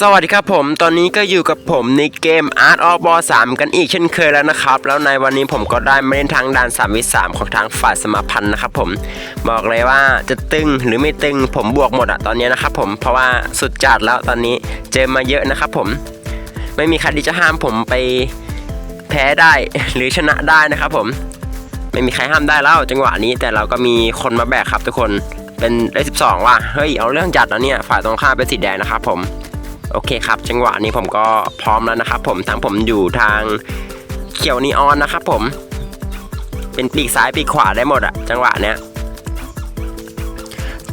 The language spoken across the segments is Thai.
สวัสดีครับผมตอนนี้ก็อยู่กับผมในเกม Art of War 3 กันอีกเช่นเคยแล้วนะครับ แล้วในวันนี้ผมก็ได้มาเล่นทางด่าน3วิ3ของทางฝ่ายสมาพันธ์นะครับผมบอกเลยว่าจะตึงหรือไม่ตึงผมบวกหมดอะตอนนี้นะครับผมเพราะว่าสุดจัดแล้วตอนนี้เจอมาเยอะนะครับผม ไม่มีใครที่จะห้ามผมไปแพ้ได้หรือชนะได้นะครับผม ไม่มีใครห้ามได้แล้วจังหวะนี้แต่เราก็มีคนมาแบกครับทุกคนเป็นได้12ว่ะเฮ้ยเอาเรื่องจัดแล้วเนี่ยฝ่ายตรงข้ามเป็นสีแดงนะครับผม โอเคครับ จังหวะนี้ผมก็พร้อมแล้วนะครับ ผมทั้งผมอยู่ทางเขียวนีออนนะครับผม เป็นปีกซ้ายปีกขวาได้หมดอะจังหวะเนี้ย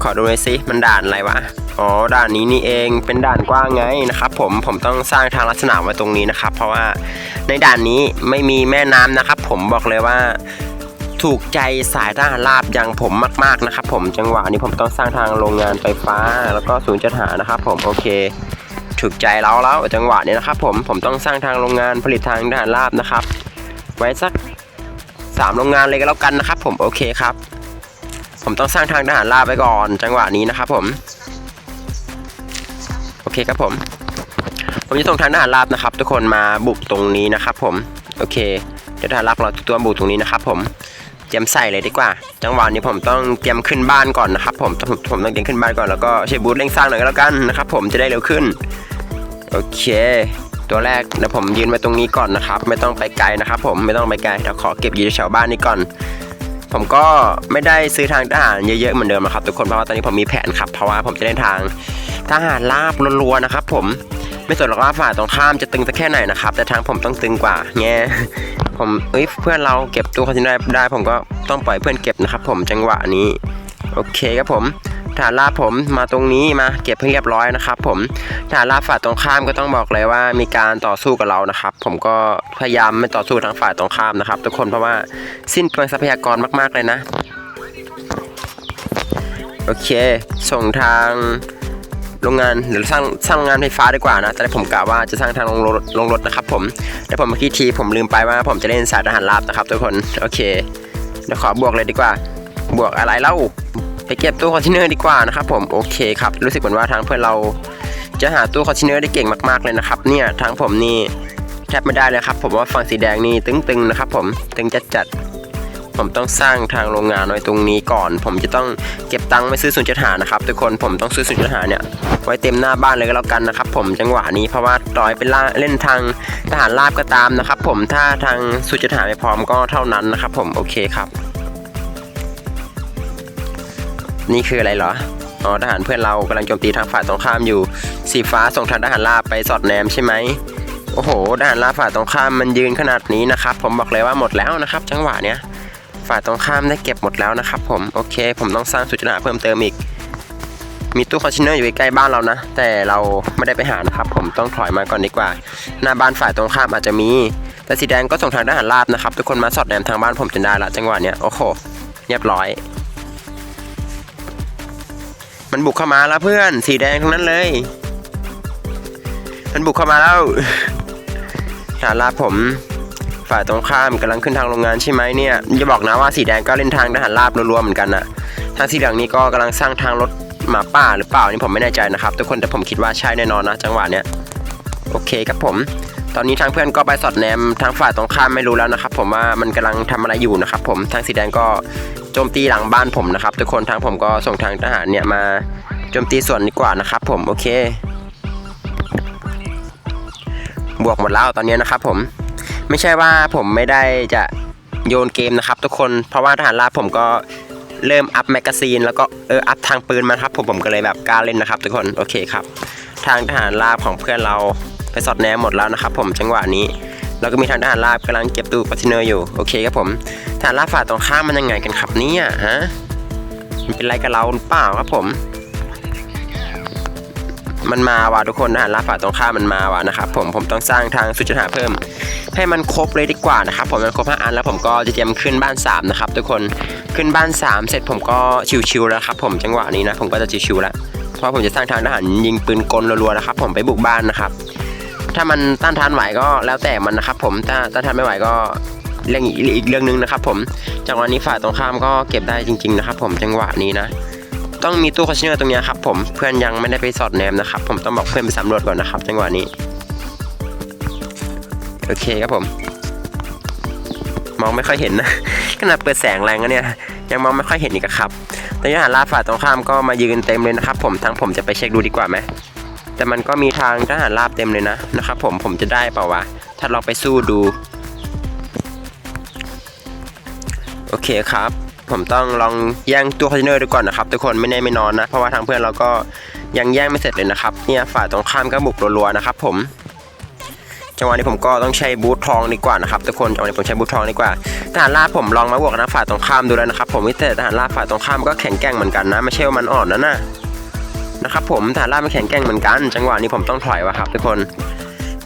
ขอดูหน่อยสิมันด่านอะไรวะอ๋อด่านนี้นี่เองเป็นด่านกว้างไงนะครับผมผมต้องสร้างทางลักษณะไว้ตรงนี้นะครับ เพราะว่าในด่านนี้ไม่มีแม่น้ำนะครับ ผมบอกเลยว่าถูกใจสายทหารราบอย่างผมมาก ๆนะครับ ผมจังหวะนี้ผมต้องสร้างทางโรงงานไฟฟ้า แล้วก็ศูนย์จัดหานะครับ ผมโอเค ถูกใจเราแล้วจังหวะนี้นะครับผมผมต้องสร้างทางโรงงานผลิตทางทหารราบนะครับ ไว้สักสามโรงงานเลยก็แล้วกันนะครับ ผมโอเคครับ ผมต้องสร้างทางทหารราบไว้ก่อน จังหวะนี้นะครับผมโอเคครับผม ผมจะส่งทางทหารราบนะครับ ทุกคนมาบุกตรงนี้นะครับ ผมโอเคเดี๋ยวทหารราบเราตัวบุกตรงนี้นะครับผมเตรียมใส่เลยดีกว่า จังหวะนี้ผมต้องเตรียมขึ้นบ้านก่อนนะครับผมผมผมต้องเตรียมขึ้นบ้านก่อนแล้วก็ใช้บูทเร่งสร้างหน่อยก็แล้วกันนะครับผมจะได้เร็วขึ้น โอเค ตัวแรกเดี๋ยวผมยืนไว้ตรงนี้ก่อนนะครับ ไม่ต้องไปไกลนะครับ ผมไม่ต้องไปไกลเดี๋ยวขอเก็บยู่แถวบ้านนี้ก่อน ผมก็ไม่ได้ซื้อทางทหารเยอะๆเหมือนเดิมนะครับทุกคนเพราะว่าตอนนี้ผมมีแผนครับเพราะว่าผมจะเล่นทางทหารราบรัวๆนะครับ ผมไม่สนหรอกว่าฝ่ายตรงข้ามจะตึงสักแค่ไหนนะครับ แต่ทางผมต้องตึงกว่าแง่ผมเอ้ยเพื่อนเราเก็บตู้คาสิโนได้ ผมก็ต้องปล่อยเพื่อนเก็บนะครับ ผมจังหวะนี้ โอเคครับผม ฐานลาบผมมาตรงนี้มาเก็บให้เรียบร้อยนะครับ ผมฐานลาบฝ่ายตรงข้ามก็ต้องบอกเลยว่ามีการต่อสู้กับเรานะครับ ผมก็พยายามไม่ต่อสู้ทางฝ่ายตรงข้ามนะครับ ทุกคนเพราะว่าสิ้นเปลืองทรัพยากรมาก ๆเลยนะ โอเค ส่งทางโรงงานหรือสร้างสร้างโรงงานไฟฟ้าดีกว่านะแต่ผมกะว่าจะสร้างทางลงรถลงรถนะครับ ผมแต่ผมเมื่อกี้ทีผมลืมไปว่าผมจะเล่นสายทหารราบนะครับ ทุกคนโอเคเดี๋ยวขอบวกเลยดีกว่า บวกอะไรเล่า ไปเก็บตู้คอนเทนเนอร์ดีกว่านะครับผมโอเคครับรู้สึกเหมือนว่าทางเพื่อนเราจะหาตู้คอนเทนเนอร์ได้เก่งมากๆเลยนะครับเนี่ยทางผมนี่แทบไม่ได้เลยครับผมว่าฝั่งสีแดงนี่ตึงๆนะครับผมตึงจัดๆผมต้องสร้างทางโรงงานไว้ตรงนี้ก่อน ผมจะต้องเก็บตังค์ไปซื้อศูนย์จัดหานะครับทุกคนผมต้องซื้อศูนย์จัดหาเนี่ยไว้เต็มหน้าบ้านเลยก็แล้วกันนะครับผมจังหวะนี้เพราะว่าต่อยเป็นล่าเล่นทางทหารราบก็ตามนะครับผมถ้าทางศูนย์จัดหาไม่พร้อมก็เท่านั้นนะครับผมโอเคครับ นี่คืออะไรเหรออ๋อทหารเพื่อนเรากำลังโจมตีทางฝ่ายตรงข้ามอยู่ สีฟ้าส่งทางทหารราบไปสอดแนมใช่ไหมโอ้โหทหารราบฝ่ายตรงข้ามมันยืนขนาดนี้นะครับ ผมบอกเลยว่าหมดแล้วนะครับ จังหวะเนี้ยฝ่ายตรงข้ามได้เก็บหมดแล้วนะครับ ผมโอเค ผมต้องสร้างสุจนาเพิ่มเติมอีก มีตู้คอนเทนเนอร์อยู่ใกล้บ้านเรานะ แต่เราไม่ได้ไปหานะครับ ผมต้องถอยมาก่อนดีกว่า หน้าบ้านฝ่ายตรงข้ามอาจจะมี แต่สีแดงก็ส่งทางทหารราบนะครับทุกคนมาสอดแนมทางบ้านผมจนได้ละจังหวะเนี้ยโอ้โหเรียบร้อย มันบุกเข้ามาแล้วเพื่อน สีแดงทั้งนั้นเลย มันบุกเข้ามาแล้วทหารราบผม ฝ่ายตรงข้ามกำลังขึ้นทางโรงงานใช่ไหมเนี่ยอย่าบอกนะว่าสีแดงก็เล่นทางทหารราบรัวๆเหมือนกันนะทางสีเหลืองนี่ก็กำลังสร้างทางรถหมาป่าหรือเปล่านี่ผมไม่แน่ใจนะครับ ทุกคนแต่ผมคิดว่าใช่แน่นอนนะ จังหวะเนี้ยโอเคครับผม ตอนนี้ทางเพื่อนก็ไปสอดแนมทางฝ่ายตรงข้ามไม่รู้แล้วนะครับผมว่ามันกำลังทำอะไรอยู่นะครับผมทางสีแดงก็โจมตีหลังบ้านผมนะครับ ทุกคนทางผมก็ส่งทางทหารเนี่ยมาโจมตีส่วนดีกว่านะครับผมโอเค บวกหมดแล้วตอนนี้นะครับผมไม่ใช่ว่าผมไม่ได้จะโยนเกมนะครับ ทุกคนเพราะว่าทหารราบผมก็เริ่มอัพแมกกาซีนแล้วก็เอออัพทางปืนมาครับผมผมก็เลยแบบกล้าเล่นนะครับ ทุกคนโอเคครับ ทางทหารราบของเพื่อนเรา ไปสอดแนมหมดแล้วนะครับผมจังหวะนี้แล้วก็มีทางทหารราบกำลังเก็บตู้คอนเทนเนอร์อยู่โอเคครับผมทหารราบฝ่าตรงข้ามมันยังไงกันครับเนี่ยฮะมันเป็นไรกับเราหรือเปล่าครับผม มันมาว่ะทุกคนทหารราบฝ่าตรงข้ามมันมาว่ะนะครับผมผมต้องสร้างทางสุจหาเพิ่ม ให้มันครบเลยดีกว่านะครับผมมันครบ5อันแล้วผมก็จะเตรียมขึ้นบ้าน3นะครับทุกคนขึ้นบ้าน 3 เสร็จผมก็ชิวๆแล้วครับผมจังหวะนี้นะผมก็จะชิวๆแล้วเพราะผมจะสร้างทางทหารยิงปืนกลรัวๆนะครับผมไปบุกบ้านนะครับ ถ้ามันต้านทานไหวก็แล้วแต่มันนะครับผมถ้าต้านทานไม่ไหวก็เรื่องอีกเรื่องหนึงนะครับผมจังหวะนี้ฝ่ายตรงข้ามก็เก็บได้จริง ๆ นะครับ ผมจังหวะนี้นะ ต้องมีตู้คอนเทนเนอร์ตรงนี้ครับผมเพื่อนยังไม่ได้ไปสอดแนมนะครับ ผมต้องบอกเพื่อนไปสำรวจก่อนนะครับ จังหวะนี้โอเคครับผม มองไม่ค่อยเห็นนะขนาดเปิดแสงแรงนะเนี่ยยังมองไม่ค่อยเห็นอีกอะครับตอนนี้หารราฝ่ายตรงข้ามก็มายืนเต็มเลยนะครับ ผมทางผมจะไปเช็คดูดีกว่าไหม แต่มันก็มีทางทหารราบเต็มเลยนะนะครับผมผมจะได้เปล่าวะ ถ้าลองไปสู้ดู โอเคครับ ผมต้องลองแย่งตู้คอนเทนเนอร์ดูก่อนนะครับ ทุกคนไม่แน่ไม่นอนนะ เพราะว่าทางเพื่อนเราก็ยังแย่งไม่เสร็จเลยนะครับเนี่ยฝ่ายตรงข้ามก็บุกรัวๆนะครับ ผมจังหวะนี้ผมก็ต้องใช้บูททองดีกว่านะครับทุกคนจังหวะนี้ผมใช้บูททองดีกว่าทหารราบผมลองมาบวกนะฝ่ายตรงข้ามดูแล้วนะครับ ผมแต่ทหารราบฝ่ายตรงข้ามก็แข็งแกร่งเหมือนกันนะ ไม่ใช่ว่ามันอ่อนนะนะ นะครับผมทหารราบมันแข็งแกร่งเหมือนกัน จังหวะนี้ผมต้องถอยวะครับ ทุกคน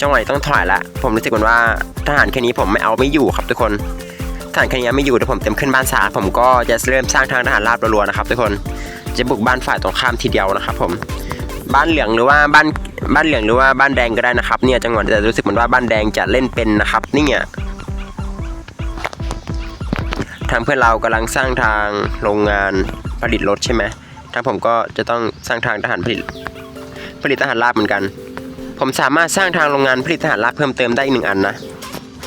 จังหวะนี้ต้องถอยละผมรู้สึกเหมือนว่าทหารแค่นี้ผมไม่เอาไม่อยู่ครับทุกคนทหารแค่นี้ไม่อยู่เดี๋ยวผมเต็มขึ้นบ้านสาผมก็จะเริ่มสร้างทางทหารราบรัวๆนะครับทุกคนจะบุกบ้านฝ่ายตรงข้ามทีเดียวนะครับ ผมบ้านเหลืองหรือว่าบ้านบ้านเหลืองหรือว่าบ้านแดงก็ได้นะครับ เนี่ยจังหวะจะรู้สึกเหมือนว่าบ้านแดงจะเล่นเป็นนะครับเนี่ยทางเพื่อนเรากำลังสร้างทางโรงงานผลิตรถใช่ไหม ทางผมก็จะต้องสร้างทางทหารผลิต ผลิตทหารราบเหมือนกัน ผมสามารถสร้างทางโรงงานผลิตทหารราบเพิ่มเติมได้อีกหนึ่งอันนะ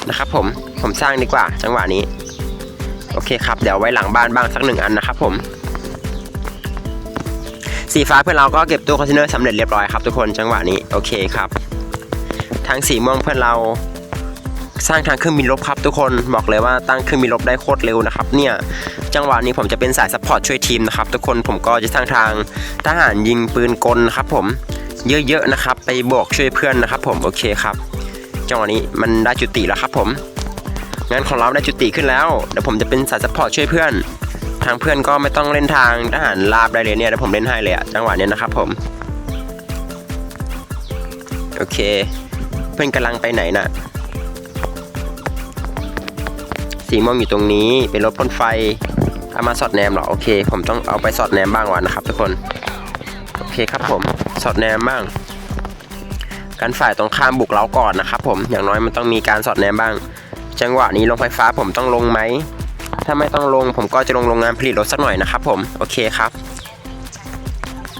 นะครับผมผมสร้างดีกว่า จังหวะนี้ โอเคครับ เดี๋ยวไว้หลังบ้านบ้างสักหนึ่งอันนะครับผม สีฟ้าเพื่อนเราก็เก็บตู้คอนเทนเนอร์สำเร็จเรียบร้อยครับทุกคนจังหวะนี้โอเคครับทางสีม่วงเพื่อนเรา สร้างทางเครื่องบินรบครับทุกคนบอกเลยว่าตั้งเครื่องบินรบได้โคตรเร็วนะครับเนี่ยจังหวะนี้ผมจะเป็นสายซัพพอร์ตช่วยทีมนะครับทุกคนผมก็จะสร้างทางทหารยิงปืนกลนะครับผมเยอะๆนะครับ ไปบวกช่วยเพื่อนนะครับ ผมโอเคครับ จังหวะนี้มันได้จุติแล้วครับผมงานของเราได้จุติขึ้นแล้วเดี๋ยวผมจะเป็นสายซัพพอร์ตช่วยเพื่อน ทางเพื่อนก็ไม่ต้องเล่นทางทหารลาบได้เลยเนี่ยเดี๋ยวผมเล่นให้เลยอะจังหวะนี้นะครับผมโอเค เพื่อนกำลังไปไหนน่ะ สีม่วงอยู่ตรงนี้ เป็นรถพ่นไฟเอามาสอดแนมเหรอโอเค ผมต้องเอาไปสอดแนมบ้างวะนะครับ ทุกคนโอเคครับผมสอดแนมบ้างการฝ่ายตรงข้ามบุกเราก่อนนะครับ ผมอย่างน้อยมันต้องมีการสอดแนมบ้าง จังหวะนี้ลงไฟฟ้าผมต้องลงไหมถ้าไม่ต้องลงผมก็จะลงโรงงานผลิตรถสักหน่อยนะครับ ผมโอเคครับ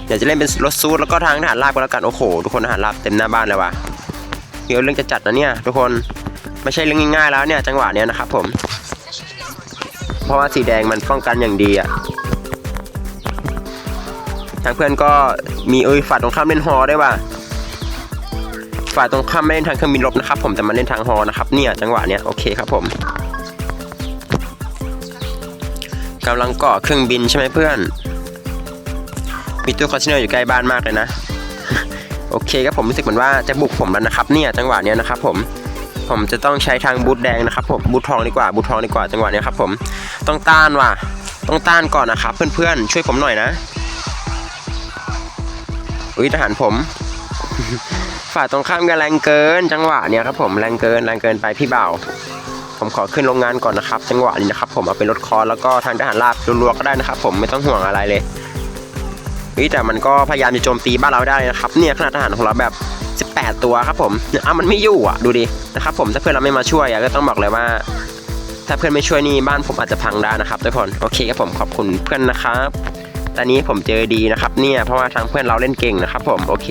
เดี๋ยวจะเล่นเป็นรถซูดแล้วก็ทางทหารราบก็แล้วกันโอ้โหทุกคนทหารราบเต็มหน้าบ้านเลยว่ะเดี๋ยวเรื่องจะจัดนะเนี่ย ทุกคนไม่ใช่เรื่องง่ายๆแล้วเนี่ย จังหวะเนี้ยนะครับผม เพราะว่าสีแดงมันป้องกันอย่างดีอะทางเพื่อนก็มีเอ้ยฝ่ายตรงข้ามเล่นฮอได้ว่ะฝ่ายตรงข้ามไม่เล่นทางเครื่องบินรบนะครับ ผมแต่มาเล่นทางฮอนะครับเนี่ยจังหวะเนี้ยโอเคครับผมกำลังเกาะเครื่องบินใช่ไหมเพื่อน มีตู้คอนเทนเนอร์อยู่ใกล้บ้านมากเลยนะ โอเคครับผมรู้สึกเหมือนว่าจะบุกผมแล้วนะครับ เนี่ยจังหวะเนี้ยนะครับผม ผมจะต้องใช้ทางบูทแดงนะครับผมบูททองดีกว่าบูททองดีกว่าจังหวะเนี้ยครับผมต้องต้านว่ะต้องต้านก่อนนะครับเพื่อนๆช่วยผมหน่อยนะอุ้ยทหารผมฝ่ายตรงข้ามกันแรงเกิน จังหวะเนี้ยครับผมแรงเกินแรงเกินไปพี่เบาผมขอขึ้นโรงงานก่อนนะครับ จังหวะนี้นะครับผมเอาเป็นรถคอแล้วก็ทางทหารราบรัวๆก็ได้นะครับ ผมไม่ต้องห่วงอะไรเลยเฮ้ยแต่มันก็พยายามจะโจมตีบ้านเราได้นะครับ เนี่ยขนาดทหารของเราแบบ 18 ตัวครับผมเนี่ยอ้ามันไม่อยู่อะดูดินะครับผมถ้าเพื่อนเราไม่มาช่วยอะก็ต้องบอกเลยว่า ถ้าเพื่อนไม่ช่วยนี่บ้านผมอาจจะพังได้นะครับทุกคนโอเคครับผมขอบคุณเพื่อนนะครับตอนนี้ผมเจอดีนะครับเนี่ยเพราะว่าทางเพื่อนเราเล่นเก่งนะครับ ผมโอเค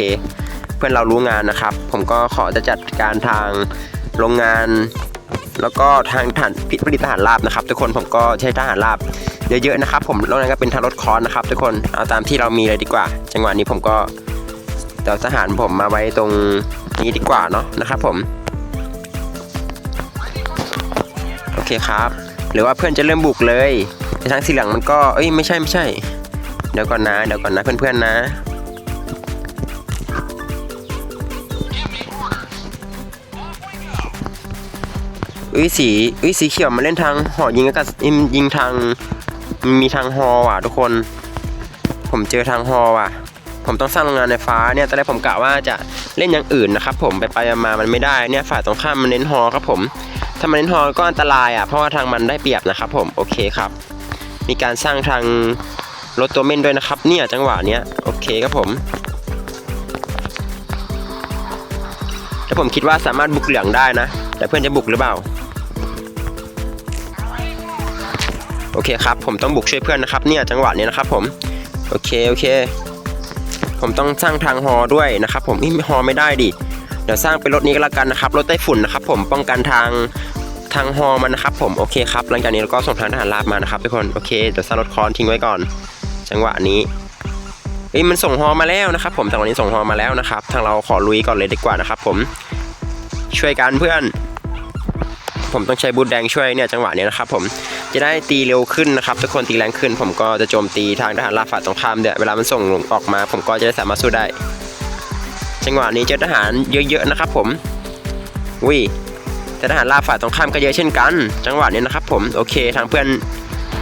เพื่อนเรารู้งานนะครับ ผมก็ขอจะจัดการทางโรงงาน แล้วก็ทางฐานผลิตทหารราบนะครับ ทุกคนผมก็ใช้ทหารราบเยอะๆนะครับ ผมแล้วนั้นก็เป็นทางรถคอนนะครับ ทุกคนเอาตามที่เรามีเลยดีกว่า จังหวะนี้ผมก็ เดี๋ยวทหารผมมาไว้ตรงนี้ดีกว่าเนาะนะครับผม โอเคครับ หรือว่าเพื่อนจะเริ่มบุกเลยแต่ทางสีเหลืองมันก็เอ้ยไม่ใช่ไม่ใช่ เดี๋ยวก่อนนะเดี๋ยวก่อนนะเพื่อนๆนะเอ้ยสีเอ้ยสีเขียวมาเล่นทางหอยิงอากาศยิงยิงทางมีทางฮอว่ะทุกคน ผมเจอทางฮอว่ะ ผมต้องสร้างโรงงานไฟฟ้าเนี่ยตอนแรกผมกะว่าจะเล่นอย่างอื่นนะครับผมไปไปมามันไม่ได้เนี่ยฝ่ายตรงข้ามมันเน้นฮอครับผมถ้ามันเน้นฮอก็อันตรายอะเพราะว่าทางมันได้เปรียบนะครับผมโอเคครับ มีการสร้างทางรถตัวเม่นด้วยนะครับ เนี่ยจังหวะเนี้ยโอเคครับผมแล้วผมคิดว่าสามารถบุกเหลืองได้นะ แต่เพื่อนจะบุกหรือเปล่าโอเคครับ ผมต้องบุกช่วยเพื่อนนะครับ เนี่ยจังหวะนี้นะครับผม โอเค โอเค ผมต้องสร้างทางฮอด้วยนะครับผมอีฮอไม่ได้ดิเดี๋ยวสร้างเป็นรถนี้ก็แล้วกันนะครับรถไต้ฝุ่นนะครับผมป้องกันทางทางฮอมันนะครับผมโอเคครับหลังจากนี้เราก็ส่งทางทหารราบมานะครับทุกคนโอเคเดี๋ยวสร้างรถคอนทิ้งไว้ก่อน จังหวะนี้เอ้ยมันส่งฮอมาแล้วนะครับ ผมจังหวะนี้ส่งฮอมาแล้วนะครับ ทางเราขอลุยก่อนเลยดีกว่านะครับ ผมช่วยกันเพื่อน ผมต้องใช้บูทแดงช่วยเนี่ยจังหวะนี้นะครับ ผม จะได้ตีเร็วขึ้นนะครับทุกคนตีแรงขึ้น ผมก็จะโจมตีทางทหารราฝ่าตรงข้ามเนี่ยเวลามันส่งออกมา ผมก็จะได้สามารถสู้ได้ จังหวะนี้เจอทหารเยอะๆนะครับ ผมวิแต่ทหารราฝ่าตรงข้ามก็เยอะเช่นกัน จังหวะนี้นะครับ ผมโอเคทางเพื่อน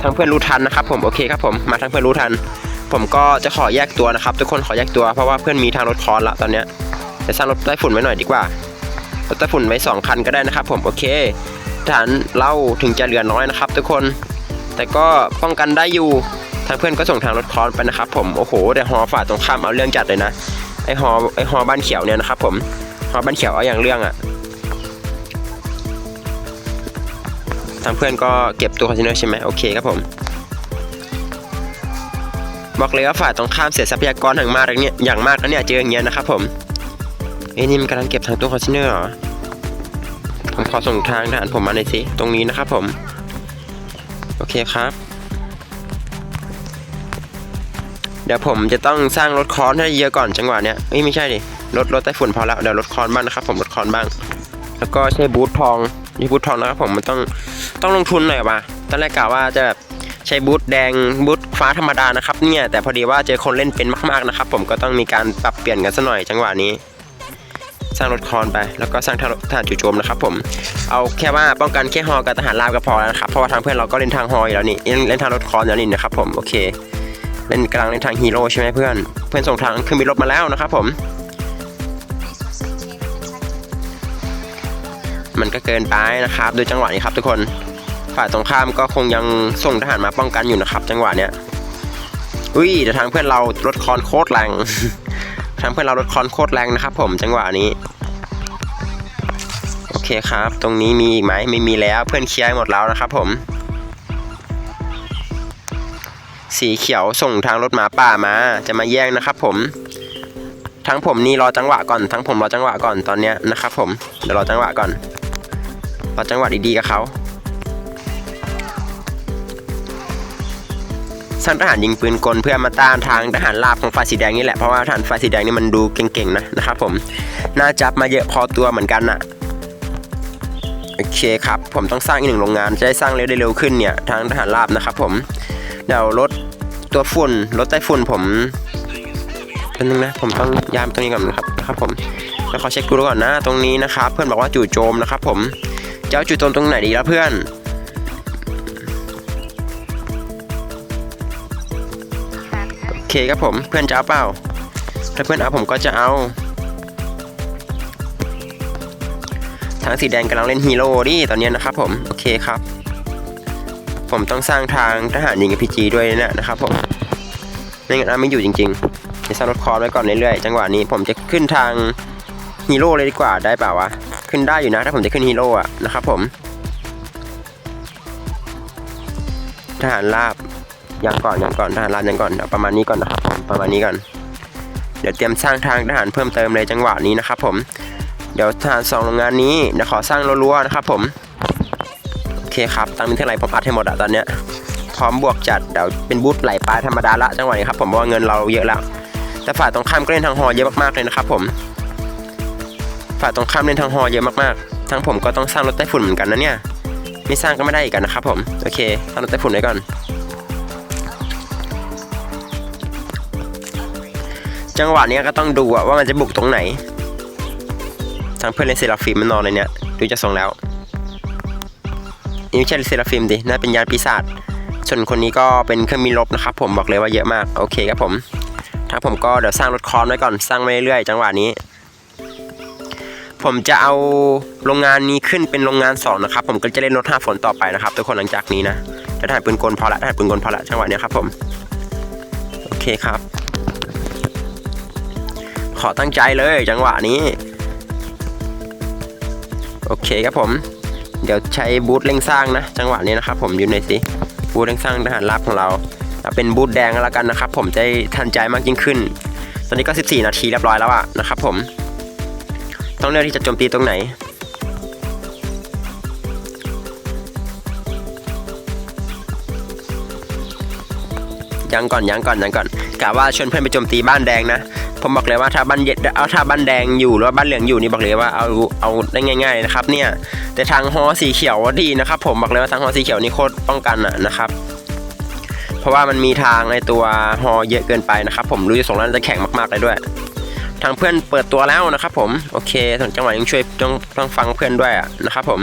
ทางเพื่อนรู้ทันนะครับ ผมโอเคครับผมมาทางเพื่อนรู้ทัน ผมก็จะขอแยกตัวนะครับ ทุกคนขอแยกตัวเพราะว่าเพื่อนมีทางรถคอนละตอนเนี้ยจะสร้างรถไต้ฝุ่นไว้หน่อยดีกว่ารถไต้ฝุ่นไว้สองคันก็ได้นะครับ ผมโอเค ทหารเราถึงจะเหลือน้อยนะครับ ทุกคน แต่ก็ป้องกันได้อยู่ทางเพื่อนก็ส่งทางรถคอนไปนะครับ ผมโอ้โห แต่ฮอฝ่าตรงข้ามเอาเรื่องจัดเลยนะไอฮอไอฮอบ้านเขียวเนี่ยนะครับ ผมฮอบ้านเขียวเอาอย่างเรื่องอะทางเพื่อนก็เก็บตัวคอนเทนเนอร์ใช่ไหมโอเคครับผมบอกเลยว่าฝ่ายตรงข้ามเสียทรัพยากรอย่างมากเลยเนี่ยอย่างมากนะเนี่ยเจออย่างเงี้ยนะครับผมเอ้นี่มันกำลังเก็บทางตู้คอนเทนเนอร์เหรอ ผมขอส่งทางทหารผมมาหน่อยสิ ตรงนี้นะครับผม โอเคครับ เดี๋ยวผมจะต้องสร้างรถคอนให้เยอะก่อนจังหวะเนี้ยไม่ใช่ดิ รถรถไต้ฝุ่นพอแล้ว เดี๋ยวรถคอนบ้างนะครับ ผมรถคอนบ้าง แล้วก็ใช้บูททองนี่บูททองนะครับผมมันต้องต้องลงทุนหน่อยว่ะ ตอนแรกกะว่าจะแบบใช้บูทแดงบูทฟ้าธรรมดานะครับเนี่ยแต่พอดีว่าเจอคนเล่นเป็นมากๆนะครับ ผมก็ต้องมีการปรับเปลี่ยนกันซะหน่อยจังหวะนี้ สร้างรถคอนไป แล้วก็สร้างทหารจู่โจมนะครับผม เอาแค่ว่าป้องกันแค่ฮอกับทหารราบก็พอแล้วนะครับ เพราะว่าทางเพื่อนเราก็เล่นทางฮออยู่แล้วนี่เล่นทางรถคอนอยู่แล้วนี่นะครับผม โอเค เล่นกลางเล่นทางฮีโร่ใช่ไหมเพื่อน เพื่อนส่งทางขึ้นมีรถมาแล้วนะครับผม มันก็เกินไปนะครับโดยจังหวะนี้ครับทุกคน ฝ่ายตรงข้ามก็คงยังส่งทหารมาป้องกันอยู่นะครับ จังหวะเนี้ย อุ้ยแต่ทางเพื่อนเรารถคอนโคตรแรง ทางเพื่อนเรารถคอนโคตรแรงนะครับ ผมจังหวะนี้ โอเคครับ ตรงนี้มีอีกไหมไม่มีแล้วเพื่อนเคลียร์หมดแล้วนะครับ ผม สีเขียวส่งทางรถหมาป่ามา จะมาแย่งนะครับ ผม ทั้งผมนี่รอจังหวะก่อน ทั้งผมรอจังหวะก่อนตอนเนี้ยนะครับ ผมเดี๋ยวรอจังหวะก่อนรอจังหวะดีๆกับเขา สร้างทหารยิงปืนกลเพื่อมาต้านทางทหารราบของฝ่ายสีแดงนี่แหละเพราะว่าทหารฝ่ายสีแดงนี่มันดูเก่งๆนะนะครับผมน่าจับมาเยอะพอตัวเหมือนกันนะโอเคครับผมต้องสร้างอีกหนึ่งโรงงานจะได้สร้างเร็วได้เร็วขึ้นเนี่ยทางทหารราบนะครับผมเดี๋ยวรถตัวฝุ่นรถไต้ฝุ่นผมเป็นนึงนะผมต้องยามตรงนี้ก่อนนะครับนะครับผมแล้วขอเช็คดูก่อนนะตรงนี้นะครับ เพื่อนบอกว่าจู่โจมนะครับ ผมจะเอาจู่โจมตรงไหนดีแล้วเพื่อน คครับผมเพื่อนจะเอาเปล่าถ้าเพื่อนเอาผมก็จะเอาทางสีแดงกำลังเล่นฮีโร่ดิตอนนี้นะครับผมโอเคครับ ผมต้องสร้างทางทหารยิงกับพีจีด้วยนะนะครับผมไม่งั้นไม่อยู่จริงๆจะสร้างรถคอร์ไว้ก่อนเรื่อยๆจังหวะนี้ผมจะขึ้นทางฮีโร่เลยดีกว่าได้เปล่าวะขึ้นได้อยู่นะถ้าผมจะขึ้นฮีโร่อะนะครับผมทหารราบ ยังก่อนยังก่อนทหารราบยังก่อนเอาประมาณนี้ก่อนนะครับผมประมาณนี้ก่อน เดี๋ยวเตรียมสร้างทางทหารเพิ่มเติมเลยจังหวะนี้นะครับผมเดี๋ยวทหารสองโรงงานนี้เดี๋ยวขอสร้างรั้วๆนะครับผมโอเคครับตังค์มีเท่าไหร่ผมอัดให้หมดอะตอนเนี้ยพร้อมบวกจัดเดี๋ยวเป็นบูธไหลปลายธรรมดาละจังหวะนี้ครับผมเพราะว่าเงินเราเยอะแล้วแต่ฝ่ายตรงข้ามก็เล่นทางฮอเยอะมากๆเลยนะครับผมฝ่ายตรงข้ามเล่นทางฮอเยอะมากๆ ทั้งผมก็ต้องสร้างรถไต้ฝุ่นเหมือนกันนะเนี่ยไม่สร้างก็ไม่ได้อีกกันนะครับผมโอเคสร้างรถไต้ฝุ่นไว้ก่อน จังหวะนี้ก็ต้องดูว่ามันจะบุกตรงไหน ทางเพื่อนเลนเซราฟิมมันนอนเลยเนี่ยดูจะส่งแล้วนี่ไม่ใช่เซราฟิมดิน่าเป็นยานปีศาจส่วนคนนี้ก็เป็นเครื่องมีรบนะครับ ผมบอกเลยว่าเยอะมากโอเคครับผมทางผมก็เดี๋ยวสร้างรถคอนไว้ก่อนสร้างไปเรื่อยๆจังหวะนี้ ผมจะเอาโรงงานนี้ขึ้นเป็นโรงงานสองนะครับผมก็จะเล่นรถห้าฝนต่อไปนะครับทุกคนหลังจากนี้นะถ้าถ่ายปืนกลพอละถ่ายปืนกลพอละจังหวะนี้ครับผมโอเคครับ อตั้งใจเลยจังหวะนี้ โอเคครับผม เดี๋ยวใช้บูธเร่งสร้างนะ จังหวะนี้นะครับผมอยู่ในสิบูธเร่งสร้างทหารราบของเราเอาเป็นบูทแดงแล้วกันนะครับ ผมจะทันใจมากยิ่งขึ้น ตอนนี้ก็ 14 นาทีเรียบร้อยแล้วอะนะครับผม ต้องเลือกที่จะโจมตีตรงไหนยังก่อนยังก่อนยังก่อนกะว่าชวนเพื่อนไปโจมตีบ้านแดงนะ ผมบอกเลยว่าถ้าบ้านเย็ดเอาถ้าบ้านแดงอยู่หรือว่าบ้านเหลืองอยู่นี่บอกเลยว่าเอาเอาได้ง่าย ๆนะครับ เนี่ยแต่ทางฮอสีเขียวดีนะครับ ผมบอกเลยว่าทางฮอสีเขียวนี่โคตรป้องกันอะนะครับ เพราะว่ามันมีทางในตัวฮอเยอะเกินไปนะครับ ผมรู้จะส่งแล้วจะแข็งมากๆเลยด้วย ทางเพื่อนเปิดตัวแล้วนะครับ ผมโอเคถึงจังหวะยังช่วยต้องต้องฟังเพื่อนด้วยอะนะครับ ผม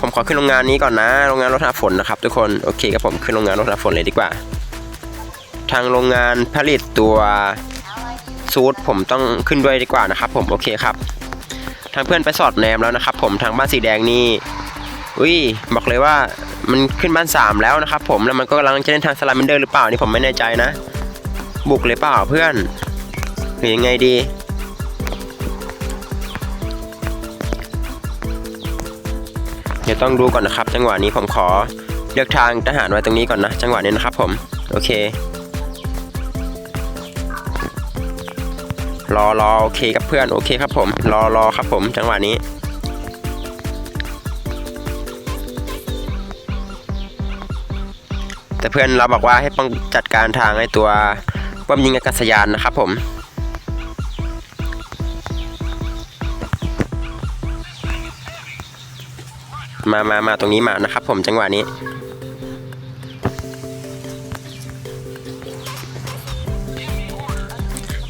ผมขอขึ้นโรงงานนี้ก่อนนะ โรงงานรถหาฝนนะครับทุกคน โอเคครับผมขึ้นโรงงานรถหาฝนเลยดีกว่า ทางโรงงานผลิตตัว ซูทผมต้องขึ้นด้วยดีกว่านะครับ ผมโอเคครับ ทางเพื่อนไปสอดแนมแล้วนะครับ ผมทางบ้านสีแดงนี่อุ้ยบอกเลยว่ามันขึ้นบ้านสามแล้วนะครับ ผมแล้วมันก็กำลังจะเล่นทางสลามินเดอร์หรือเปล่านี่ผมไม่แน่ใจนะ บุกเลยเปล่าเพื่อนหรือยังไงดีเดี๋ยวต้องดูก่อนนะครับ จังหวะนี้ผมขอเลือกทางทหารไว้ตรงนี้ก่อนนะ จังหวะนี้นะครับ ผมโอเค รอรอโอเคครับเพื่อนโอเคครับผมรอรอครับผมจังหวะนี้แต่เพื่อนเราบอกว่าให้ป้องจัดการทางไอ้ตัวป้อมยิงอากาศยานนะครับผม มามามาตรงนี้มานะครับผมจังหวะนี้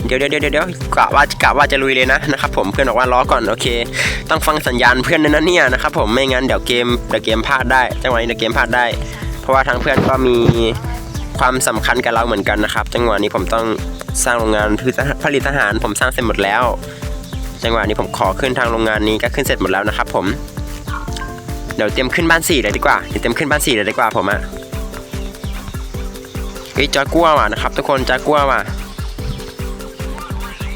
เดี๋ยวเดี๋ยวเดี๋ยวเดี๋ยวกะว่ากะว่าจะลุยเลยนะนะครับผมเพื่อนบอกว่าล้อก่อนโอเค ต้องฟังสัญญาณเพื่อนด้วยนะเนี่ยนะครับผมไม่งั้นเดี๋ยวเกมเดี๋ยวเกมพลาดได้จังหวะนี้เดี๋ยวเกมพลาดได้ เพราะว่าทางเพื่อนก็มีความสำคัญกับเราเหมือนกันนะครับ จังหวะนี้ผมต้องสร้างโรงงานผลิตทหารผมสร้างเสร็จหมดแล้ว จังหวะนี้ผมขอขึ้นทางโรงงานนี้ก็ขึ้นเสร็จหมดแล้วนะครับ ผมเดี๋ยวเตรียมขึ้นบ้านสี่เลยดีกว่าเดี๋ยวเตรียมขึ้นบ้านสี่เลยดีกว่าผมอะเฮ้ยจากัวว่ะนะครับ ทุกคนจากัวว่ะ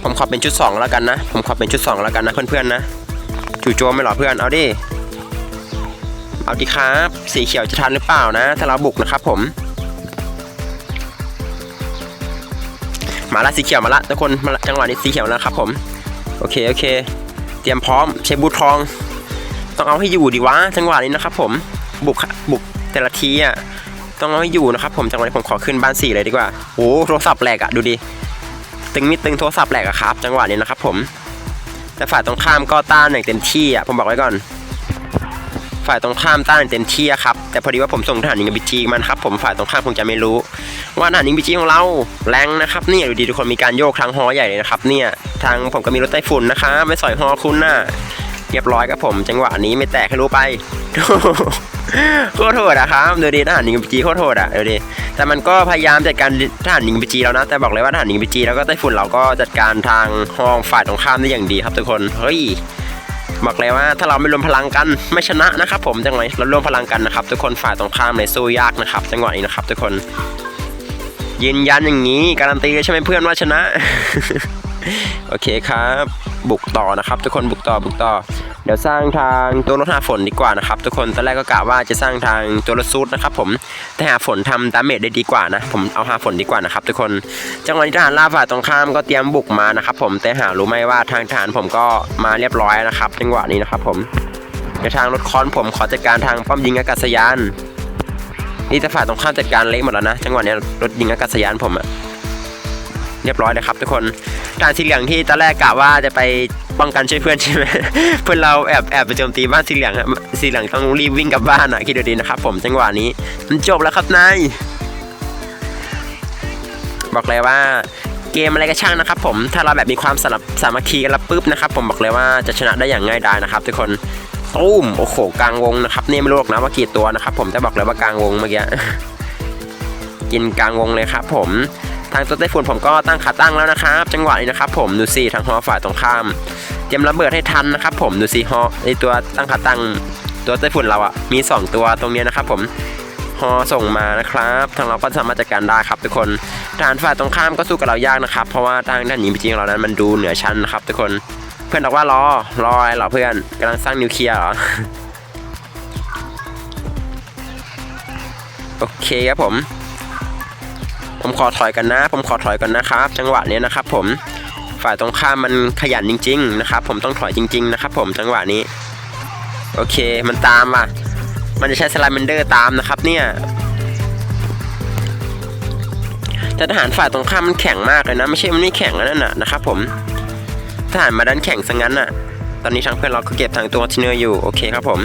ผมขอเป็นชุด2แล้วกันนะ ผมขอเป็นชุด2แล้วกันนะเพื่อนๆนะ จู่โจมไม่หรอเพื่อน เอาดิ เอาดิครับ สีเขียวจะทันหรือเปล่านะ ถ้าเราบุกนะครับผม มาละสีเขียวมาละทุกคน มาละจังหวะนี้สีเขียวแล้วครับผม โอเคโอเค เตรียมพร้อมใช้บูททอง ต้องเอาให้อยู่ดีวะจังหวะนี้นะครับผม บุกบุกแต่ละทีอะ ต้องเอาให้อยู่นะครับผม จังหวะนี้ผมขอขึ้นบ้านสี่เลยดีกว่า โอ้โทรศัพท์แหลกอะดูดิ ตึงมิดตึงโทรศัพท์แหลกอะครับ จังหวะนี้นะครับผม แต่ฝ่ายตรงข้ามก็ต้านอย่างเต็มที่อะผมบอกไว้ก่อน ฝ่ายตรงข้ามต้านอย่างเต็มที่อะครับ แต่พอดีว่าผมส่งทหารยิงบิจีมันครับผมฝ่ายตรงข้ามคงจะไม่รู้ ว่าทหารยิงบิจีของเราแรงนะครับเนี่ยดูดีทุกคนมีการโยกทางฮอใหญ่เลยนะครับเนี่ยทางผมก็มีรถไต้ฝุ่นนะครับไม่สอยฮอคุณน่ะ เรียบร้อยครับผม จังหวะนี้ไม่แตกให้รู้ไปโคตรโหดอะครับดูดิทหารยิงบีจีโคตรโหดอะดูดิแต่มันก็พยายามจัดการทหารยิงบีจีแล้วนะ แต่บอกเลยว่าทหารยิงบีจีแล้วก็ไต้ฝุ่นเราก็จัดการทางห้องฝ่ายตรงข้ามได้อย่างดีครับทุกคนเฮ้ยบอกเลยว่าถ้าเราไม่รวมพลังกันไม่ชนะนะครับ ผมจังหวะเรารวมพลังกันนะครับ ทุกคนฝ่ายตรงข้ามในสู้ยากนะครับ จังหวะนี้นะครับ ทุกคนยืนยันอย่างนี้การันตีเลยใช่ไหมเพื่อนว่าชนะ โอเคครับ บุกต่อนะครับ ทุกคนบุกต่อบุกต่อ เดี๋ยวสร้างทางตัวรถหาฝนดีกว่านะครับ ทุกคนตอนแรกก็กะว่าจะสร้างทางตัวรถซูดนะครับ ผมแต่หาฝนทำดาเมจได้ดีกว่านะ ผมเอาหาฝนดีกว่านะครับ ทุกคนจังหวะนี้ทหารลาฝ่ายตรงข้ามก็เตรียมบุกมานะครับ ผมแต่หารู้ไหมว่าทางทหารผมก็มาเรียบร้อยนะครับ จังหวะนี้นะครับ ผมในทางรถคอนผมขอจัดการทางป้อมยิงอากาศยาน นี่แต่ฝ่ายตรงข้ามจัดการเละหมดแล้วนะจังหวะนี้รถยิงอากาศยานผมอะเรียบร้อยเลยครับ ทุกคน ทางสีเหลืองที่ตอนแรกกะว่าจะไปป้องกันช่วยเพื่อนใช่ไหมเพื่อนเราแอบแอบไปโจมตีบ้านสีเหลืองสีเหลืองต้องรีบวิ่งกลับบ้านอะคิดดูดีนะครับ ผมจังหวะนี้มันจบแล้วครับนายบอกเลยว่าเกมอะไรก็ช่างนะครับ ผมถ้าเราแบบมีความสลับสามัคคีกันแล้วปุ๊บนะครับ ผมบอกเลยว่าจะชนะได้อย่างง่ายดายนะครับ ทุกคนตุ้มโอ้โหกลางวงนะครับนี่ไม่รู้หรอกนะว่ากี่ตัวนะครับ ผมแต่บอกเลยว่ากลางวงเมื่อกี้กินกลางวงเลยครับ ผม ทางตัวไต้ฝุ่นผมก็ตั้งขาตั้งแล้วนะครับ จังหวะนี้นะครับ ผมดูสิทางฮอฝ่ายตรงข้าม เตรียมระเบิดให้ทันนะครับผมดูสิฮอไอตัวตั้งขาตั้งตัวไต้ฝุ่นเราอะมี 2 ตัวตรงนี้นะครับ ผมฮอส่งมานะครับทางเราก็สามารถจัดการได้ครับทุกคนทหารฝ่ายตรงข้ามก็สู้กับเรายากนะครับ เพราะว่าทางด้านหนีจริงเรานั้นมันดูเหนือชั้นนะครับ ทุกคนเพื่อนบอกว่ารอรออะไรเหรอเพื่อนกำลังสร้างนิวเคลียร์เหรอโอเคครับผม ผมขอถอยกันนะ ผมขอถอยกันนะครับ จังหวะเนี้ยนะครับ ผมฝ่ายตรงข้ามมันขยันจริง ๆ นะครับ ผมต้องถอยจริง ๆ นะครับ ผมจังหวะนี้ โอเคมันตามว่ะ มันจะใช้สไลเมนเดอร์ตามนะครับ เนี่ยแต่ทหารฝ่ายตรงข้ามมันแข็งมากเลยนะ ไม่ใช่มันไม่แข็งแล้วนั่นน่ะนะครับ ผมทหารมาดันแข็งซะงั้นน่ะ ตอนนี้ทางเพื่อนเราก็เก็บทางตัวทิเนอร์อยู่โอเคครับผม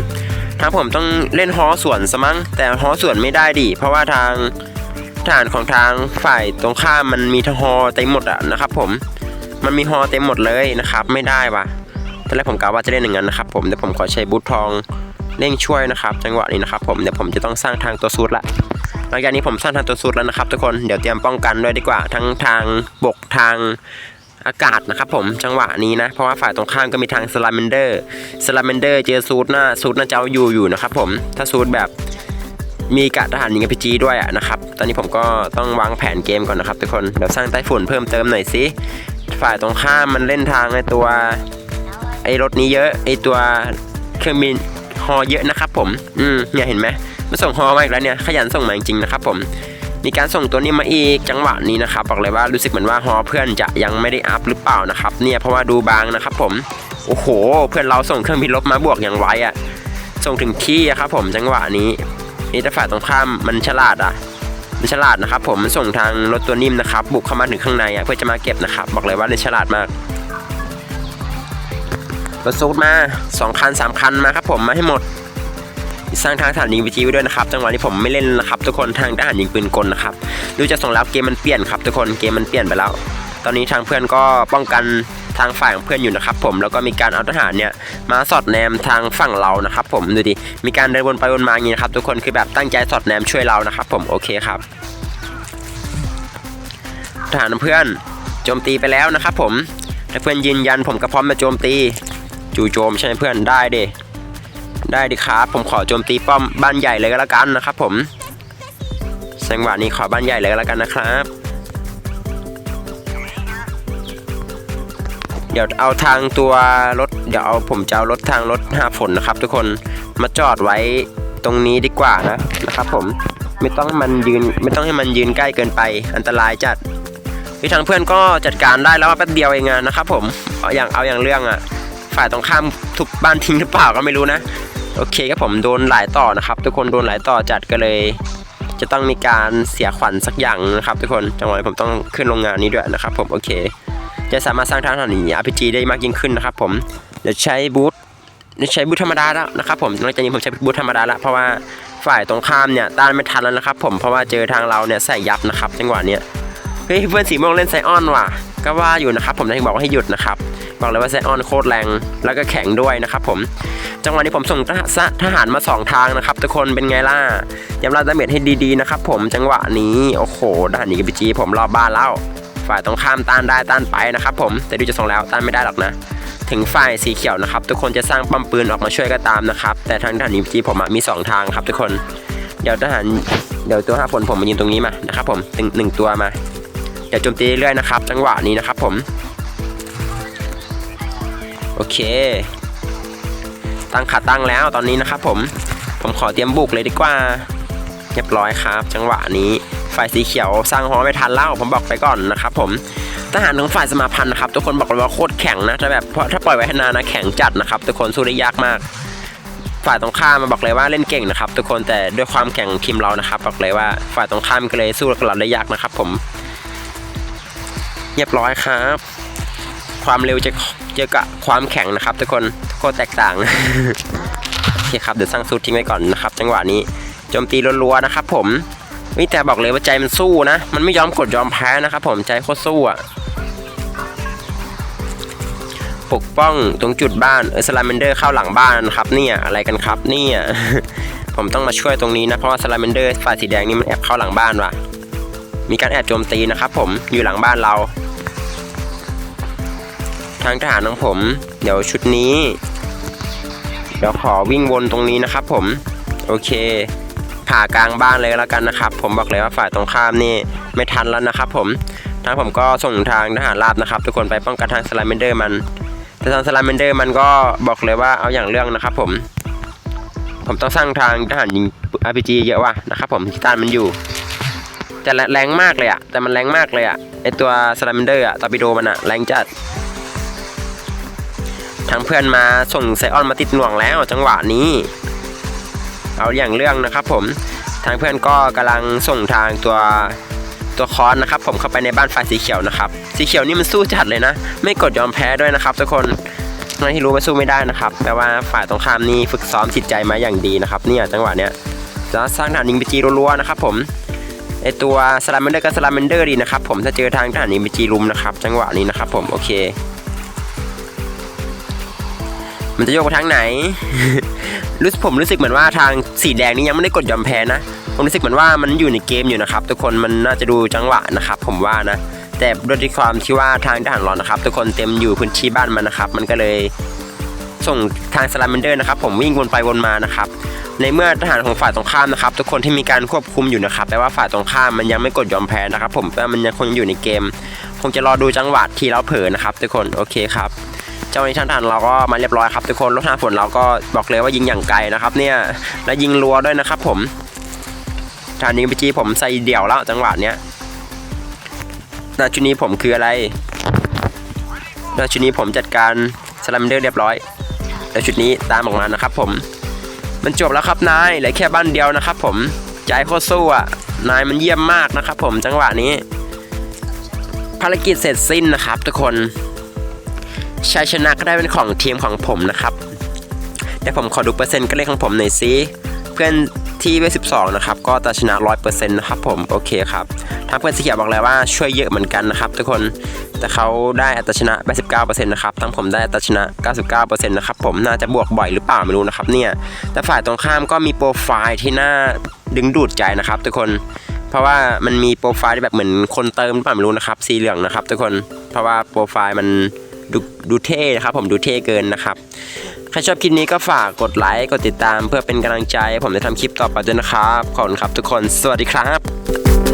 ทางผมต้องเล่นฮอสวนซะมั้งแต่ฮอสวนไม่ได้ดิเพราะว่าทาง ทหารของทางฝ่ายตรงข้ามมันมีทางฮอเต็มหมดอะนะครับ ผม มันมีฮอเต็มหมดเลยนะครับ ไม่ได้ว่ะตอนแรกผมกะว่าจะเล่นอย่างนั้นนะครับ ผมเดี๋ยวผมขอใช้บูททองเร่งช่วยนะครับ จังหวะนี้นะครับ ผมเดี๋ยวผมจะต้องสร้างทางตัวซูดละหลังจากนี้ผมสร้างทางตัวซูดแล้วนะครับ ทุกคนเดี๋ยวเตรียมป้องกันด้วยดีกว่า ทั้งทางบกทางอากาศนะครับผมจังหวะนี้นะ เพราะว่าฝ่ายตรงข้ามก็มีทางสลาเมนเดอร์สลาเมนเดอร์เจอซูดหน้าซูดน่าจะเอาอยู่อยู่นะครับผมถ้าซูดแบบ มีกะทหารยิงกับพีจีด้วยอะนะครับ ตอนนี้ผมก็ต้องวางแผนเกมก่อนนะครับทุกคนเดี๋ยวสร้างไต้ฝุ่นเพิ่มเติมหน่อยสิฝ่ายตรงข้ามมันเล่นทางไอตัวไอรถนี้เยอะไอตัวเครื่องบินฮอเยอะนะครับผม อืมเนี่ยเห็นไหมมาส่งฮอมาอีกแล้วเนี่ยขยันส่งมาจริงๆนะครับผม มีการส่งตัวนี้มาอีกจังหวะนี้นะครับบอกเลยว่ารู้สึกเหมือนว่าฮอเพื่อนจะยังไม่ได้อัพหรือเปล่านะครับ เนี่ยเพราะว่าดูบางนะครับ ผม โอ้โห เพื่อนเราส่งเครื่องบินลบมาบวกอย่างไวอะ่ะ ส่งถึงที่อะครับผมจังหวะนี้ นี่แต่ฝ่ายตรงข้ามมันฉลาดอะมันฉลาดนะครับ ผมมันส่งทางรถตัวนิ่มนะครับ บุกเข้ามาถึงข้างในอะเพื่อจะมาเก็บนะครับ บอกเลยว่าเล่นฉลาดมากรถซูดมาสองคันสามคันมาครับผมมาให้หมดสร้างทางฐานยิงวิจีไว้ด้วยนะครับ จังหวะนี้ผมไม่เล่นนะครับ ทุกคนทางทหารยิงปืนกลนะครับดูจะส่งแล้วเกมมันเปลี่ยนครับ ทุกคนเกมมันเปลี่ยนไปแล้ว ตอนนี้ทางเพื่อนก็ป้องกัน ทางฝ่ายของเพื่อนอยู่นะครับผมแล้วก็มีการเอาทหารเนี่ยมาสอดแนมทางฝั่งเรานะครับผมดูดิมีการเดินวนไปวนมาอย่างนี้นะครับทุกคนคือแบบตั้งใจสอดแนมช่วยเรานะครับผมโอเคครับทหารเพื่อนโจมตีไปแล้วนะครับผมถ้าเพื่อนยืนยันผมก็พร้อมมาโจมตี จู่โจมใช่ไหมเพื่อนได้เดได้ดิครับผมขอโจมตีป้อมบ้านใหญ่เลยก็แล้วกันนะครับผมจังหวะนี้ขอบ้านใหญ่เลยก็แล้วกันนะครับ ดี๋ยวเอาทางตัวรถ เดี๋ยวเอาผมจะเอารถทางรถห้าฝนนะครับ ทุกคนมาจอดไว้ตรงนี้ดีกว่านะนะครับผมไม่ต้องมันยืนไม่ต้องให้มันยืนใกล้เกินไปอันตรายจัดพี่ทางเพื่อนก็จัดการได้แล้วแป๊บเดียวเองอะนะครับ ผมเอาอย่างเอาอย่างเรื่องอะฝ่ายตรงข้ามทุบบ้านทิ้งหรือเปล่าก็ไม่รู้นะ โอเคครับผมโดนหลายต่อนะครับ ทุกคนโดนหลายต่อจัดก็เลย จะต้องมีการเสียขวัญสักอย่างนะครับ ทุกคนจังหวะผมต้องขึ้นโรงงานนี้ด้วยนะครับ ผมโอเค จะสามารถสร้างทางถนน RPG ได้มากยิ่งขึ้นนะครับผมเดี๋ยวใช้บูทเดี๋ยวใช้บูทธรรมดาแล้วนะครับผมหลังจากนี้ผมใช้บูทธรรมดาแล้วเพราะว่าฝ่ายตรงข้ามเนี่ยต้านไม่ทันแล้วนะครับผมเพราะว่าเจอทางเราเนี่ยใส่ยับนะครับจังหวะเนี้ยเฮ้ยเพื่อนสีม่วงเล่นไซออนว่ะ ก็ว่าอยู่นะครับผมถึงบอกว่าให้หยุดนะครับบอกเลยว่าไซออนโคตรแรงแล้วก็แข็งด้วยนะครับผมจังหวะนี้ผมส่งทหารมาสองทางนะครับทุกคนเป็นไงล่ะยำรายดาเมจให้ดีๆนะครับผมจังหวะนี้โอ้โหทหารนี้กับพีจีผมรอบบ้านแล้ว ฝ่ายตรงข้ามต้านได้ต้านไปนะครับผมแต่ดูจะส่งแล้วต้านไม่ได้หรอกนะ ถึงฝ่ายสีเขียวนะครับ ทุกคนจะสร้างปั๊มปืนออกมาช่วยก็ตามนะครับ แต่ทางทหารนี้จีผมมีสองทางครับทุกคนเดี๋ยวทหารเดี๋ยวตัวห้าผลผมมายืนตรงนี้มานะครับผมหนึ่งหนึ่งตัวมาเดี๋ยวโจมตีเรื่อยๆนะครับ จังหวะนี้นะครับผมโอเค ตั้งขาตั้งแล้วตอนนี้นะครับผมผมขอเตรียมบุกเลยดีกว่าเรียบร้อยครับ จังหวะนี้ ฝ่ายสีเขียวสร้างหอไม่ทันแล้วผมบอกไปก่อนนะครับผมทหารของฝ่ายสมาพันธ์นะครับทุกคนบอกเลยว่าโคตรแข็งนะถ้าแบบพราะถ้าปล่อยไว้ให้นานนะแข็งจัดนะครับทุกคนสู้ได้ยากมาก ฝ่ายตรงข้ามมาบอกเลยว่าเล่นเก่งนะครับ ทุกคนแต่ด้วยความแข็งทีมเรานะครับบอกเลยว่าฝ่ายตรงข้ามก็เลยสู้กับเราได้ยากนะครับ ผมเรียบร้อยครับ ความเร็วจะเจอกับความแข็งนะครับ ทุกคนโคตรแตกต่างโอเคครับเดี๋ยวสร้างซูททิ้งไว้ก่อนนะครับ จังหวะนี้โจมตีรัวๆนะครับ ผม นี่แต่บอกเลยว่าใจมันสู้นะ มันไม่ยอมกดยอมแพ้นะครับผมใจโคตรสู้อะปกป้องตรงจุดบ้านเออสลาเมนเดอร์เข้าหลังบ้านครับเนี่ยอะไรกันครับเนี่ยผมต้องมาช่วยตรงนี้นะเพราะว่าสลาเมนเดอร์ฝ่ายสีแดงนี่มันแอบเข้าหลังบ้านว่ะ มีการแอบโจมตีนะครับ ผมอยู่หลังบ้านเรา ทางทหารของผม เดี๋ยวชุดนี้ เดี๋ยวขอวิ่งวนตรงนี้นะครับ ผม โอเค ผ่ากลางบ้านเลยแล้วกันนะครับ ผมบอกเลยว่าฝ่ายตรงข้ามนี่ไม่ทันแล้วนะครับผมทางผมก็ส่งทางทหารราบนะครับ ทุกคนไปป้องกันทางสไลเมนเดอร์มันแต่ทางสไลเมนเดอร์มันก็บอกเลยว่าเอาอย่างเรื่องนะครับ ผม ผมต้องสร้างทางทหารยิง RPG เยอะว่ะนะครับผมที่ต้านมันอยู่แต่แรงมากเลยอะแต่มันแรงมากเลยอะไอตัวสไลมเดอร์อะตอร์ปิโดมันอะแรงจัดทางเพื่อนมาส่งไซออนมาติดหน่วงแล้วจังหวะนี้ เอาอย่างเรื่องนะครับผมทางเพื่อนก็กำลังส่งทางตัวตัวคอนนะครับ ผมเข้าไปในบ้านฝ่ายสีเขียวนะครับสีเขียวนี่มันสู้จัดเลยนะ ไม่กดยอมแพ้ด้วยนะครับทุกคนนั่ที่รู้ว่าสู้ไม่ได้นะครับแปลว่าฝ่ายตรงข้ามนี่ฝึกซ้อมจิตใจมาอย่างดีนะครับเนี่ยจังหวะเนี้ยจะสร้างฐานยิงไปจีรัวๆนะครับผมไอตัวสลามเมนเดอร์กับสลามเมนเดอร์ดีนะครับผมถ้าเจอทางฐานยิงไปจีรุมนะครับจังหวะนี้นะครับผมโอเค มันจะโยกไปทางไหน รู้สึกผมรู้สึกเหมือนว่าทางสีแดงนี้ยังไม่ได้กดยอมแพ้นะ ผมรู้สึกเหมือนว่ามันอยู่ในเกมอยู่นะครับ ทุกคนมันน่าจะดูจังหวะนะครับ ผมว่านะแต่ด้วยที่ความที่ว่าทางทหารร้อนนะครับ ทุกคนเต็มอยู่พื้นที่บ้านมันนะครับ มันก็เลยส่งทางสลามเมนเดอร์นะครับ ผมวิ่งวนไปวนมานะครับ ในเมื่อทหารของฝ่ายตรงข้ามนะครับ ทุกคนที่มีการควบคุมอยู่นะครับแปลว่าฝ่ายตรงข้ามมันยังไม่กดยอมแพ้นะครับ ผมแปลว่ามันยังคงอยู่ในเกม คงจะรอดูจังหวะที่เราเผลอนะครับ ทุกคนโอเคครับ เจ้าหน้าที่ทหารเราก็มาเรียบร้อยครับทุกคนรถทางฝนเราก็บอกเลยว่ายิงอย่างไกลนะครับ เนี่ยและยิงรัวด้วยนะครับ ผมทางนี้เมื่อกี้ผมใส่เดี่ยวแล้วจังหวะเนี้ยนาชุดนี้ผมคืออะไรนาชุดนี้ผมจัดการสลัมเดอร์เรียบร้อยแล้วชุดนี้ตามออกมานะครับ ผม มันจบแล้วครับนายเหลือแค่บ้านเดียวนะครับ ผมใจโคตรสู้อะนายมันเยี่ยมมากนะครับ ผมจังหวะนี้ ภารกิจเสร็จสิ้นนะครับ ทุกคน ชัยชนะก็ได้เป็นของทีมของผมนะครับเดี๋ยวผมขอดูเปอร์เซ็นต์การเล่นของผมหน่อยซิเพื่อนที่เวสิบสองนะครับก็จะชนะร้อยเปอร์เซ็นต์นะครับผมโอเคครับทางเพื่อนสีเขียวบอกเลยว่าช่วยเยอะเหมือนกันนะครับ ทุกคนแต่เขาได้อัตราชนะ89%นะครับทั้งผมได้อัตราชนะ99%นะครับผมน่าจะบวกบ่อยหรือเปล่าไม่รู้นะครับเนี่ยแต่ฝ่ายตรงข้ามก็มีโปรไฟล์ที่น่าดึงดูดใจนะครับทุกคนเพราะว่ามันมีโปรไฟล์ที่แบบเหมือนคนเติมหรือเปล่าไม่รู้นะครับสีเหลืองนะครับทุกคนเพราะว่าโปรไฟล์มัน ดูดูเท่นะครับ ผมดูเท่เกินนะครับ ใครชอบคลิปนี้ก็ฝากกดไลค์กดติดตามเพื่อเป็นกำลังใจ ผมจะทำคลิปต่อไปด้วยนะครับ ขอบคุณครับทุกคน สวัสดีครับ